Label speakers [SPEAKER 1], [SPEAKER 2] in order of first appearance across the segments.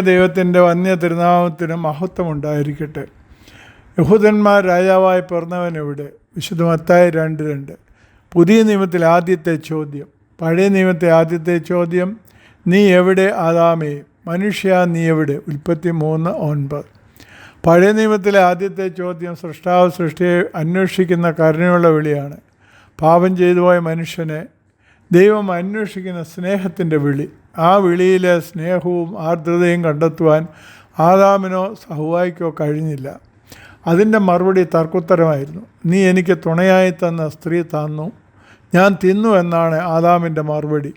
[SPEAKER 1] ദൈവത്തിന്റെ വന്യ തിരുനാമത്തിന് മഹത്വമുണ്ടായിരിക്കട്ടെ. യഹൂദന്മാർ രാജാവായി പിറന്നവൻ എവിടെ? വിശുദ്ധ മത്തായി രണ്ട് രണ്ട്. പുതിയ നിയമത്തിൽ ആദ്യത്തെ ചോദ്യം. പഴയ നിയമത്തെ ആദ്യത്തെ ചോദ്യം നീ എവിടെ ആദാമേ? മനുഷ്യ നീ എവിടെ? ഉൽപ്പത്തി മൂന്ന് ഒൻപത്. പഴയ നിയമത്തിലെ ആദ്യത്തെ ചോദ്യം സൃഷ്ടാവ് സൃഷ്ടിയെ അന്വേഷിക്കുന്ന കരുണയുള്ള വിളിയാണ്. പാപം ചെയ്തുപോയ മനുഷ്യനെ ദൈവം അന്വേഷിക്കുന്ന സ്നേഹത്തിന്റെ വിളി. ആ വിളിയിലെ സ്നേഹവും ആർദ്രതയും കണ്ടെത്തുവാൻ ആദാമിനോ സഹുവായിക്കോ കഴിഞ്ഞില്ല. അതിന്റെ മറുപടി തർക്കുത്തരമായിരുന്നു. നീ എനിക്ക് തുണയായി തന്ന സ്ത്രീ തന്നു. ഞാൻ തിന്നു എന്നാണ് ആദാമിന്റെ മറുപടി.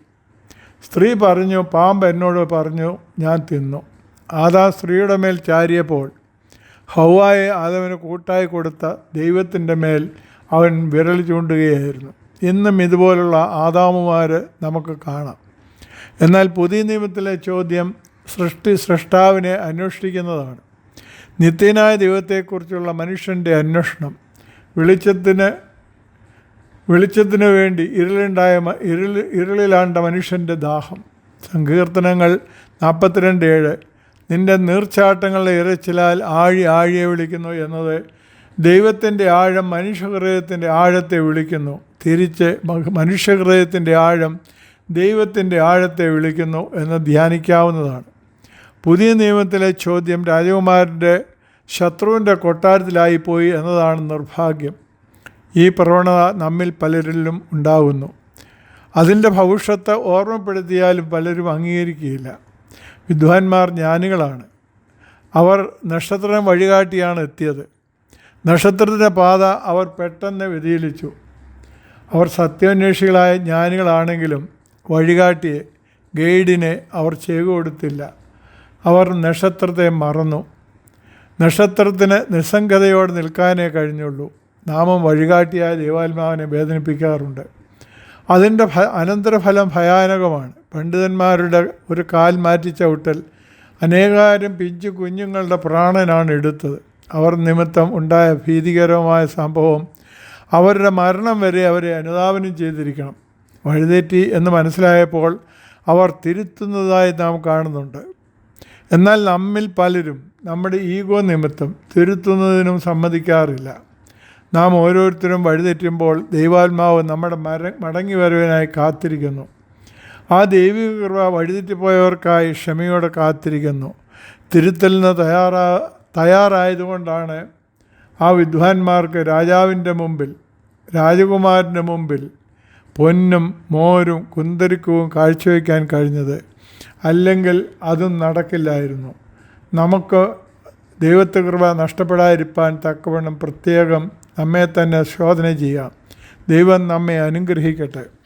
[SPEAKER 1] സ്ത്രീ പറഞ്ഞു പാമ്പ് എന്നോട് പറഞ്ഞു ഞാൻ തിന്നു. ആദാ സ്ത്രീയുടെ മേൽ ചാരിയപ്പോൾ ഹൗവായെ ആദാമിന് കൂട്ടായി കൊടുത്ത ദൈവത്തിന്റെ മേൽ അവൻ വിരൽ ചൂണ്ടുകയായിരുന്നു. ഇന്നും ഇതുപോലുള്ള ആദാമുമാർ നമുക്ക് കാണാം. എന്നാൽ പുതിയ നിയമത്തിലെ ചോദ്യം സൃഷ്ടി സൃഷ്ടാവിനെ അന്വേഷിക്കുന്നതാണ്. നിത്യനായ ദൈവത്തെക്കുറിച്ചുള്ള മനുഷ്യന്റെ അന്വേഷണം വെളിച്ചത്തിന് വെളിച്ചത്തിന് വേണ്ടി ഇരുളുണ്ടായ ഇരുൾ ഇരുളിലാണ്ട മനുഷ്യന്റെ ദാഹം. സങ്കീർത്തനങ്ങൾ നാൽപ്പത്തിരണ്ട് ഏഴ്. നിന്റെ നീർച്ചാട്ടങ്ങളുടെ ഇരച്ചിലാൽ ആഴി ആഴിയെ വിളിക്കുന്നു എന്നത് ദൈവത്തിന്റെ ആഴം മനുഷ്യഹൃദയത്തിന്റെ ആഴത്തെ വിളിക്കുന്നു. തിരിച്ച് മനുഷ്യഹൃദയത്തിന്റെ ആഴം ദൈവത്തിന്റെ ആഴത്തെ വിളിക്കുന്നു എന്ന് ധ്യാനിക്കാവുന്നതാണ്. പുതിയ നിയമത്തിലെ ചോദ്യം രാജകുമാരന്റെ ശത്രുവിന്റെ കൊട്ടാരത്തിലായിപ്പോയി എന്നതാണ് നിർഭാഗ്യം. ഈ പ്രവണത നമ്മിൽ പലരിലും ഉണ്ടാകുന്നു അതിന്റെ ഭവിഷ്യത്ത് ഓർമ്മപ്പെടുത്തിയാലും പലരും അംഗീകരിക്കുകയില്ല. വിദ്വാൻമാർ ജ്ഞാനികളാണ്. അവർ നക്ഷത്രം വഴികാട്ടിയാണ് എത്തിയത്. നക്ഷത്രത്തിന്റെ പാത അവർ പെട്ടെന്ന് വ്യതിചലിച്ചു. അവർ സത്യാന്വേഷികളായ ജ്ഞാനികളാണെങ്കിലും വഴികാട്ടിയെ ഗൈഡിനെ അവർ ചെയ്തു കൊടുത്തില്ല. അവർ നക്ഷത്രത്തെ മറന്നു. നക്ഷത്രത്തിന് നിസ്സംഗതയോടെ നിൽക്കാനേ കഴിഞ്ഞുള്ളൂ. നാമം വഴികാട്ടിയായ ദൈവാത്മാവിനെ വേദനിപ്പിക്കാറുണ്ട്. അതിന്റെ ഫ അനന്തരഫലം ഭയാനകമാണ്. പണ്ഡിതന്മാരുടെ ഒരു കാൽ മാറ്റി ചവിട്ടൽ അനേകായിരം പിഞ്ചു കുഞ്ഞുങ്ങളുടെ പ്രാണനാണ് എടുത്തത്. അവർ നിമിത്തം ഉണ്ടായ ഭീതികരമായ സംഭവം അവരുടെ മരണം വരെ അവരെ അനുധാവനം ചെയ്തിരിക്കണം. വഴിതെറ്റി എന്ന് മനസ്സിലായപ്പോൾ അവർ തിരുത്തുന്നതായി നാം കാണുന്നുണ്ട്. എന്നാൽ നമ്മിൽ പലരും നമ്മുടെ ഈഗോ നിമിത്തം തിരുത്തുന്നതിനും സമ്മതിക്കാറില്ല. നാം ഓരോരുത്തരും വഴിതെറ്റുമ്പോൾ ദൈവാത്മാവ് നമ്മുടെ മര മടങ്ങി വരവിനായി കാത്തിരിക്കുന്നു. ആ ദൈവിക കൃപ വഴിതെറ്റിപ്പോയവർക്കായി ക്ഷമയോടെ കാത്തിരിക്കുന്നു. തിരുത്തലിന് തയ്യാറാ തയ്യാറായതുകൊണ്ടാണ് ആ വിദ്വാൻമാർക്ക് രാജാവിന്റെ മുമ്പിൽ രാജകുമാരന്റെ മുമ്പിൽ പൊന്നും മോരും കുന്തരിക്കവും കാഴ്ചവെക്കാൻ കഴിഞ്ഞത്. അല്ലെങ്കിൽ അതും നടക്കില്ലായിരുന്നു. നമുക്ക് ദൈവത്തെ കൃപ നഷ്ടപ്പെടാതിരിക്കാൻ തക്കവണ്ണം പ്രത്യേകം നമ്മെ തന്നെ ശോധന ചെയ്യാം. ദൈവം നമ്മെ അനുഗ്രഹിക്കട്ടെ.